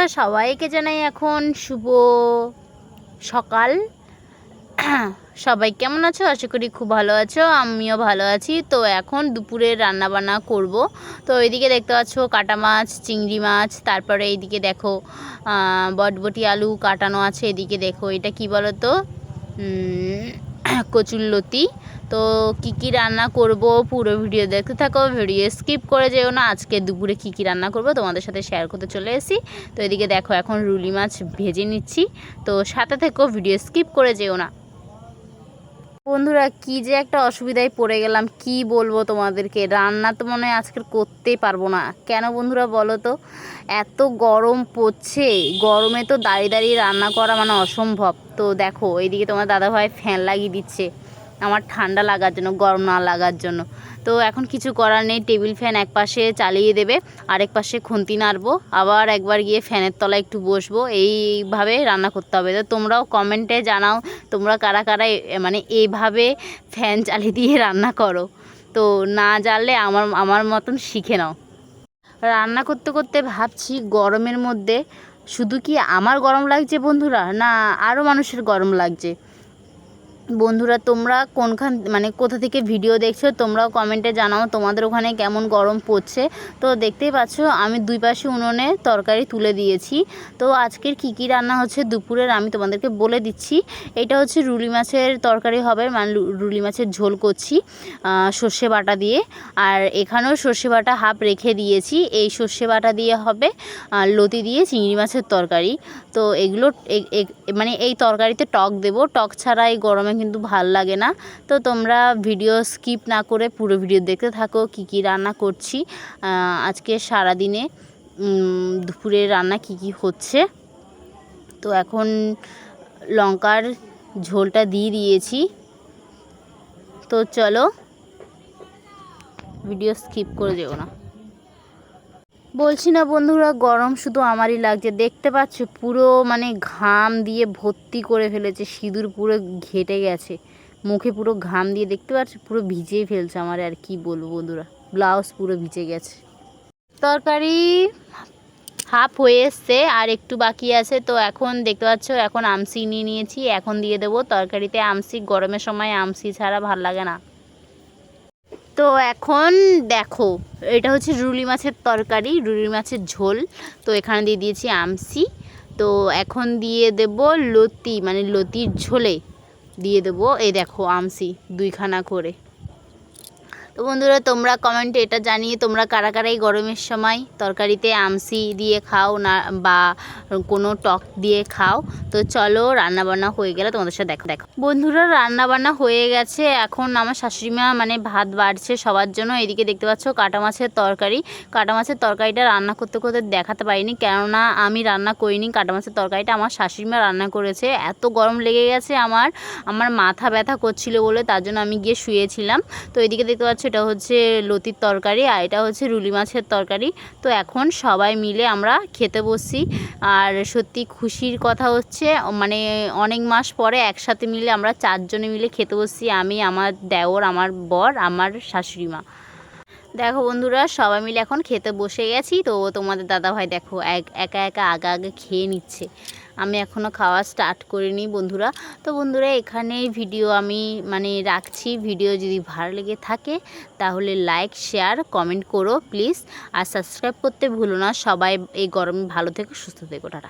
বন্ধুরা সবাইকে জানাই এখন শুভ সকাল। সবাই কেমন আছো? আশা করি খুব ভালো আছো আমিও ভালো আছি। তো এখন দুপুরে রান্না বান্না করব। তো এইদিকে দেখতে পাচ্ছ কাটা মাছ চিংড়ি মাছ তারপরে এইদিকে দেখো বটবটি আলু কাটানো আছে। এদিকে দেখো এটা কি বলো তো উম, কচুরলতি। তো কি কি রান্না করব পুরো ভিডিও দেখতে থাকো, ভিডিও স্কিপ করে যেও না। আজকে দুপুরে কি কি রান্না করব তোমাদের সাথে শেয়ার করতে চলে এসেছি। তো এদিকে দেখো, এখন রুলি মাছ ভেজে নিচ্ছি। তো সাথে থেকো, ভিডিও স্কিপ করে যেও না। বন্ধুরা, কি যে একটা অসুবিধায় পড়ে গেলাম, কি বলব তোমাদেরকে? রান্না তো মনে হয় আজকের করতেই পারব না। কেন বন্ধুরা বলো তো? এত গরম পড়ছে, গরমে তো দাঁড়িয়ে দাঁড়িয়ে রান্না করা মানে অসম্ভব। তো দেখো এইদিকে তোমার দাদাভাই ফ্যান লাগিয়ে দিচ্ছে। আমার ঠান্ডা লাগার জন্য, গরম না লাগার জন্য। তো এখন কিছু করার নেই, টেবিল ফ্যান এক পাশে চালিয়ে দেবে, আরেক পাশে খুন্তি নাড়বো, আবার একবার গিয়ে ফ্যানের তলায় একটু বসবো, এইভাবে রান্না করতে হবে। তো তোমরাও কমেন্টে জানাও, তোমরা কারা কারা মানে এইভাবে ফ্যান চালিয়ে দিয়ে রান্না করো। তো না জানলে আমার আমার মতন শিখে নাও। রান্না করতে করতে ভাবছি গরমের মধ্যে শুধু কি আমার গরম লাগছে বন্ধুরা? না আরও মানুষের গরম লাগছে। বন্ধুরা, তোমরা কোনখান মানে কোথা থেকে ভিডিও দেখছ, তোমরাও কমেন্টে জানাও তোমাদের ওখানে কেমন গরম পড়ছে। তো দেখতেই পাচ্ছ, আমি দুই পাশে উনুনে তরকারি তুলে দিয়েছি। তো আজকের কী কী রান্না হচ্ছে দুপুরের আমি তোমাদেরকে বলে দিচ্ছি। এটা হচ্ছে রুলি মাছের তরকারি হবে মানে রুলি মাছের ঝোল করছি সর্ষে বাটা দিয়ে। আর এখানেও সর্ষে বাটা হাফ রেখে দিয়েছি। এই সর্ষে বাটা দিয়ে হবে লতি দিয়ে চিংড়ি মাছের তরকারি। তো এগুলো মানে এই তরকারিতে টক দেব। টক ছাড়া এই গরমে কিন্তু ভালো লাগে না। তো তোমরা ভিডিও স্কিপ না করে পুরো ভিডিও দেখতে থাকো কি কি রান্না করছি। আজকে সারাদিনে দুপুরে রান্না কি কি হচ্ছে। তো এখন লঙ্কার ঝোলটা দিয়ে দিয়েছি। তো চলো ভিডিও স্কিপ করে যেও না। বলছি না বন্ধুরা, গরম শুধু আমারই লাগছে। দেখতে পাচ্ছ, পুরো মানে ঘাম দিয়ে ভর্তি করে ফেলেছে, সিঁদুর পুরো ঘেটে গেছে। মুখে পুরো ঘাম দিয়ে দেখতে পাচ্ছ, পুরো ভিজেই ফেলছে আমার, আর কি বলব বন্ধুরা, ব্লাউজ পুরো ভিজে গেছে। তরকারি হাফ হয়ে এসছে, আর একটু বাকি আছে। তো এখন দেখতে পাচ্ছ, এখন আমসি নিয়ে নিয়েছি, এখন দিয়ে দেবো তরকারিতে আমসি, গরমের সময় আমসি ছাড়া ভালো লাগে না। তো এখন দেখো, এটা হচ্ছে রুলি মাছের তরকারি, রুলি মাছের ঝোল। তো এখানে দিয়ে দিয়েছি আমসি। তো এখন দিয়ে দেব লতি মানে লতির ঝোলে দিয়ে দেবো, এই দেখো আমসি দুইখানা করে। তো বন্ধুরা, তোমরা কমেন্টে এটা জানিয়ে তোমরা কারা কারা এই গরমের সময় তরকারিতে আমসি দিয়ে খাও না, বা কোনো টক দিয়ে খাও? তো চলো রান্না বান্না হয়ে গেলে তোমাদের সাথে দেখো দেখো। বন্ধুরা রান্না বান্না হয়ে গেছে। এখন আমার শাশুড়ি মা মানে ভাত বাড়ছে সবার জন্য। এদিকে দেখতে পাচ্ছ কাটা মাছের তরকারি। কাটা মাছের তরকারিটা রান্না করতে করতে দেখাতে পারিনি, কেননা আমি রান্না করিনি। কাটা মাছের তরকারিটা আমার শাশুড়ি মা রান্না করেছে। এত গরম লেগে গেছে আমার। আমার মাথা ব্যথা করছিল বলে তার জন্য আমি গিয়ে শুয়েছিলাম। তো এদিকে দেখতে পাচ্ছ এটা হচ্ছে লতির তরকারি আর এটা হচ্ছে রুলি মাছের তরকারি। তো এখন সবাই মিলে আমরা খেতে বসছি। আর সত্যি খুশির কথা হচ্ছে মানে অনেক মাস পরে একসাথে মিলে আমরা চারজনে মিলে খেতে বসছি। আমি, আমার দেওর, আমার বর, আমার শাশুড়ি মা। দেখো বন্ধুরা, সবাই মিলে এখন খেতে বসে গেছি। তো তোমাদের দাদাভাই দেখো, এক- একা একা আগে আগে খেয়ে নিচ্ছে। আমি এখনও খাওয়া স্টার্ট করিনি বন্ধুরা। তো বন্ধুরা এখানেই ভিডিও আমি মানে রাখছি। ভিডিও যদি ভালো লেগে থাকে, তাহলে লাইক শেয়ার কমেন্ট করো প্লিজ আর সাবস্ক্রাইব করতে ভুলো না। সবাই এই গরমে ভালো থেকো, সুস্থ থেকো, টাটা।